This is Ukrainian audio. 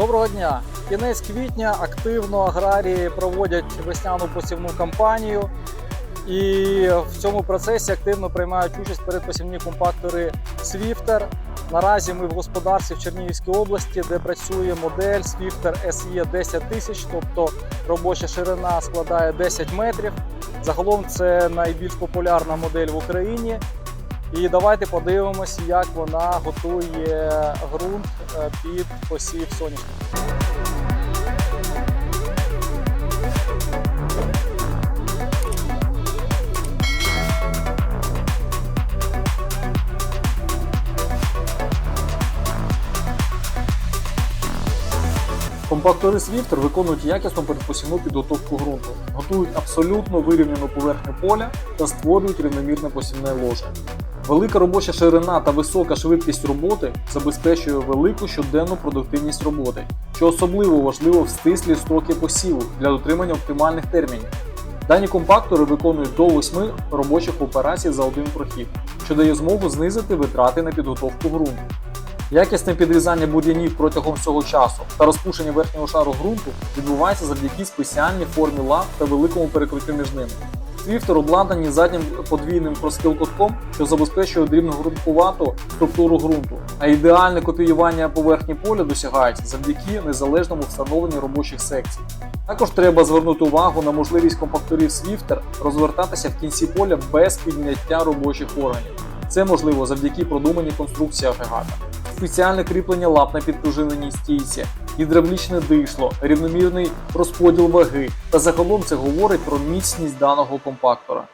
Доброго дня! Кінець квітня активно аграрії проводять весняну посівну кампанію. І в цьому процесі активно приймають участь передпосівні компактори Swifter. Наразі ми в господарстві в Чернігівській області, де працює модель Swifter SE 10000, тобто робоча ширина складає 10 метрів. Загалом це найбільш популярна модель в Україні. І давайте подивимось, як вона готує ґрунт е, під посів соняшника. Компактори Swifter виконують якісну передпосівну підготовку ґрунту, готують абсолютно вирівняну поверхню поля та створюють рівномірне посівне ложе. Велика робоча ширина та висока швидкість роботи забезпечує велику щоденну продуктивність роботи, що особливо важливо в стислі строки посіву для дотримання оптимальних термінів. Дані компактори виконують до 8 робочих операцій за один прохід, що дає змогу знизити витрати на підготовку ґрунту. Якісне підрізання бур'янів протягом всього часу та розпушення верхнього шару ґрунту відбувається завдяки спеціальній формі лап та великому перекриттю між ними. Свіфтер обладнані заднім подвійним проскил-котком, що забезпечує дрібногрунтувату структуру ґрунту, а ідеальне копіювання поверхні поля досягається завдяки незалежному встановленню робочих секцій. Також треба звернути увагу на можливість компакторів Swifter розвертатися в кінці поля без підняття робочих органів. Це можливо завдяки продуманій конструкції агрегата. Спеціальне кріплення лап на підпружиненій стійці, гідравлічне дишло, рівномірний розподіл ваги та загалом це говорить про міцність даного компактора.